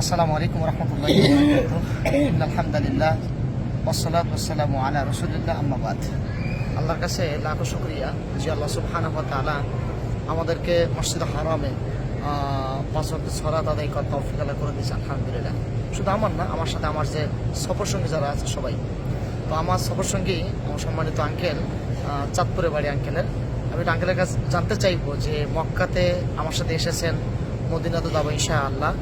আসসালামু আলাইকুম রহমতুল্লাহ আলহামদুলিল্লাহ ওসলাত ওসালামু আলা রসুলিল্লাহ আম্মাবাদ আল্লাহর কাছে লাখো শুক্রিয়া যে আল্লাহ সুবহানাহু তাআলা আমাদেরকে মসজিদ হারামে পাঁচ ওয়াক্ত সলাত আদায় করার করে দিয়েছে, আলহামদুলিল্লাহ। শুধু আমার না, আমার সাথে আমার যে সফর সঙ্গী যারা আছে সবাই। তো আমার সফর সঙ্গী, আমার সম্মানিত আঙ্কেল চাঁদপুরে বাড়ি আঙ্কেলের আমি আঙ্কেলের কাছে জানতে চাইব যে মক্কাতে আমার সাথে এসেছেন, মদিনাতে যাব ইনশা আল্লাহ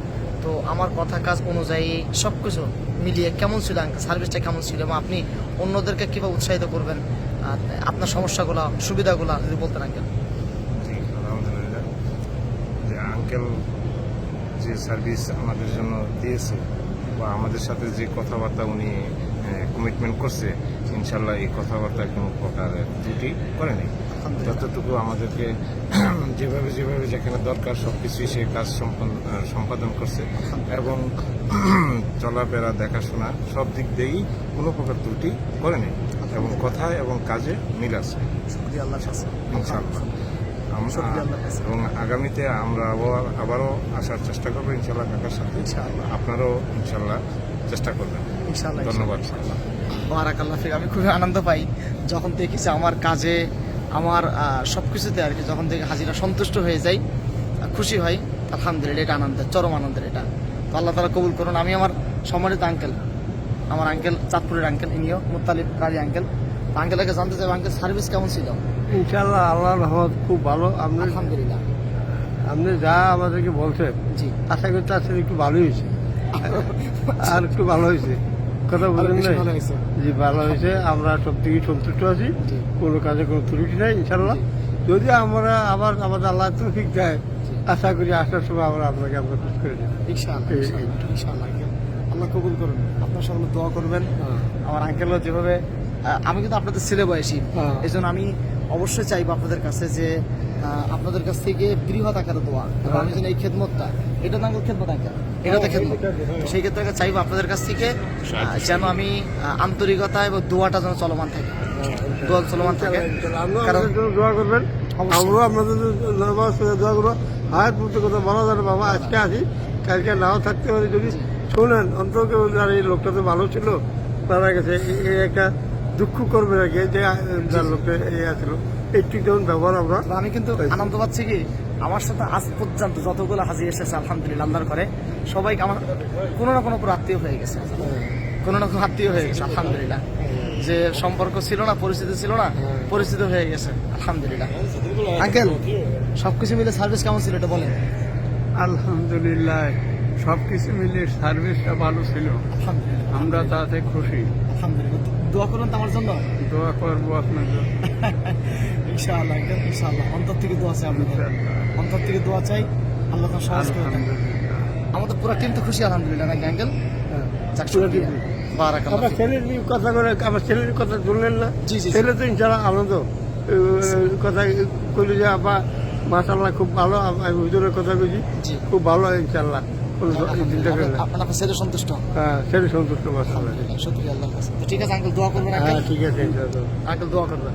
তো আমার কথা, কাজ অনুযায়ী সব কিছু মিলিয়ে কেমন ছিল সার্ভিসটা কেমন ছিল? এবং আপনি অন্যদেরকে কীভাবে উৎসাহিত করবেন? আপনার সমস্যাগুলো, সুবিধাগুলো যদি বলতেন আঙ্কেল। যে আঙ্কেল যে সার্ভিস আমাদের জন্য দিয়েছে বা আমাদের সাথে যে কথাবার্তা উনি কমিটমেন্ট করছে, ইনশাল্লাহ এই কথাবার্তা কোনো প্রকার ত্রুটি করেনি। যতটুকু আমাদেরকে যেভাবে যেভাবে যেখানে দরকার সব কিছুই সে কাজ সম্পাদন করছে এবং চলাফেরা দেখাশোনা সব দিক দিয়েই কোনো প্রকার ত্রুটি করেনি এবং কথায় এবং কাজে মিল আছে। এবং আগামীতে আমরা আবার আবারও আসার চেষ্টা করব ইনশাল্লাহ কাকার সাথে। আপনারও ইনশাল্লাহ চেষ্টা করবেন। ধন্যবাদ। বারাকাল্লাহ আমি খুবই আনন্দ পাই যখন দেখেছি আমার কাজে আমার সব কিছুতে আর কি যখন দেখে হাজিরা সন্তুষ্ট হয়ে যাই খুশি হয় আলহামদুলিল্লাহ এটা আনন্দের চরম আনন্দের এটা। তো আল্লাহ তালা কবুল করুন। আমি আমার সম্মানিত আঙ্কেল আমার আঙ্কেল চাঁদপুরের আঙ্কেল ইনিও মুতালিব কারি আঙ্কেল আঙ্কেলকে জানতে চাই আঙ্কেল সার্ভিস কেমন ছিল? ইনশাল্লাহ আল্লাহর রহমত খুব ভালো। আপনি আলহামদুলিল্লাহ। আপনি যা আমাদেরকে বলছেন জি। আশা করি তার সাথে একটু ভালো হয়েছে। আর একটু ভালো হয়েছে। কথা বলেন বেশি না ভালো জি ভালো হয়েছে আমরা সব দিকে সন্তুষ্ট আছি। কোনো কাজে কোনো ত্রুটি নাই ইনশাল্লাহ যদি আমরা আবার আমাদের আল্লাহ তৌফিক দেয় আশা করি আসার সময় আমরা আপনাকে আমরা খুশ করে দেবো। ইনশাআল্লাহ আল্লাহ কবুল করুন। আপনার সকলে দোয়া করবেন। হ্যাঁ। আমার আঙ্কেলও যেভাবে আমি কিন্তু আপনাদের ছেলে বয়সী। হ্যাঁ। এই জন্য আমি অবশ্যই চাইব আপনাদের কাছে যে আপনাদের কাছ থেকে বৃহৎ আকারে দোয়া। এবং আমি যেন এই খেদমতটা এটা তো আঙ্কেল খেদমত আঙ্কেল। এটা তো খেদমত সেই ক্ষেত্রে চাইব আপনাদের কাছ থেকে যেন আমি আন্তরিকতা এবং দোয়াটা যেন চলমান থাকে। দোয়া চলমান থাকে। কারণ দোয়া করবেন আমরাও আপনাদের দোয়া করব। হায়াত মতো কথা বলা যাবে বাবা আজকে আসি কালকে নাও থাকতে পারি। যদি শোনেন অন্তত আর এই লোকটা তো ভালো ছিল। তারা গেছে এই- একটা দুঃখ করবে আগে যে যার লোকটা এই আছিল। একটু যেমন ব্যবহার আমরা। আমি কিন্তু আনন্দ পাচ্ছি কি? আমার সাথে আজ পর্যন্ত যতগুলো হাজির এসেছে আলহামদুলিল্লাহ আল্লাহর করে সবাইকে আমার কোনো না কোনো আত্মীয় হয়ে গেছে। কোনো না কোনো আত্মীয় হয়ে গেছে আলহামদুলিল্লাহ। যে সম্পর্ক ছিল না পরিস্থিতি ছিল না পরিস্থিতি হয়ে গেছে আলহামদুলিল্লাহ। আঙ্কেল সবকিছু মিলে সার্ভিস কেমন ছিল এটা বলেন। আলহামদুলিল্লাহ সব কিছু মিলে সার্ভিসটা ভালো ছিল। আমরা তাতে খুশি। আলহামদুলিল্লাহ। দোয়া করুন তো আমার জন্য। দোয়া করব আপনাদের ইনশাআল্লাহ ইনশাআল্লাহ। অন্তর থেকে দোয়া চাই আপনাদের। অন্তর থেকে দোয়া চাই আল্লাহ তার সহজ করে দেন। আমাদের পুরো টিম তো খুশি আলহামদুলিল্লাহ নাকি আঙ্কেল যাক শুক্রিয়া। আমার ছেলের কথা করে আমার ছেলের কথা শুনলেন না? জি, জি, জি। ছেলে তো ইনশাল্লাহ আনন্দ। কথা কইলে যে আবার মাসাল্লাহ খুব ভালো। আমি হুজুরের কথা কইছি। জি। খুব ভালো না আপনার ছেলে সন্তুষ্ট? হ্যাঁ ছেলে সন্তুষ্ট মাসাল্লাহ শুক্রিয়া আল্লাহর কাছে। ঠিক আছে আঙ্কেল দোয়া করবেন হ্যাঁ আঙ্কেল ঠিক আছে আঙ্কেল দোয়া করবেন।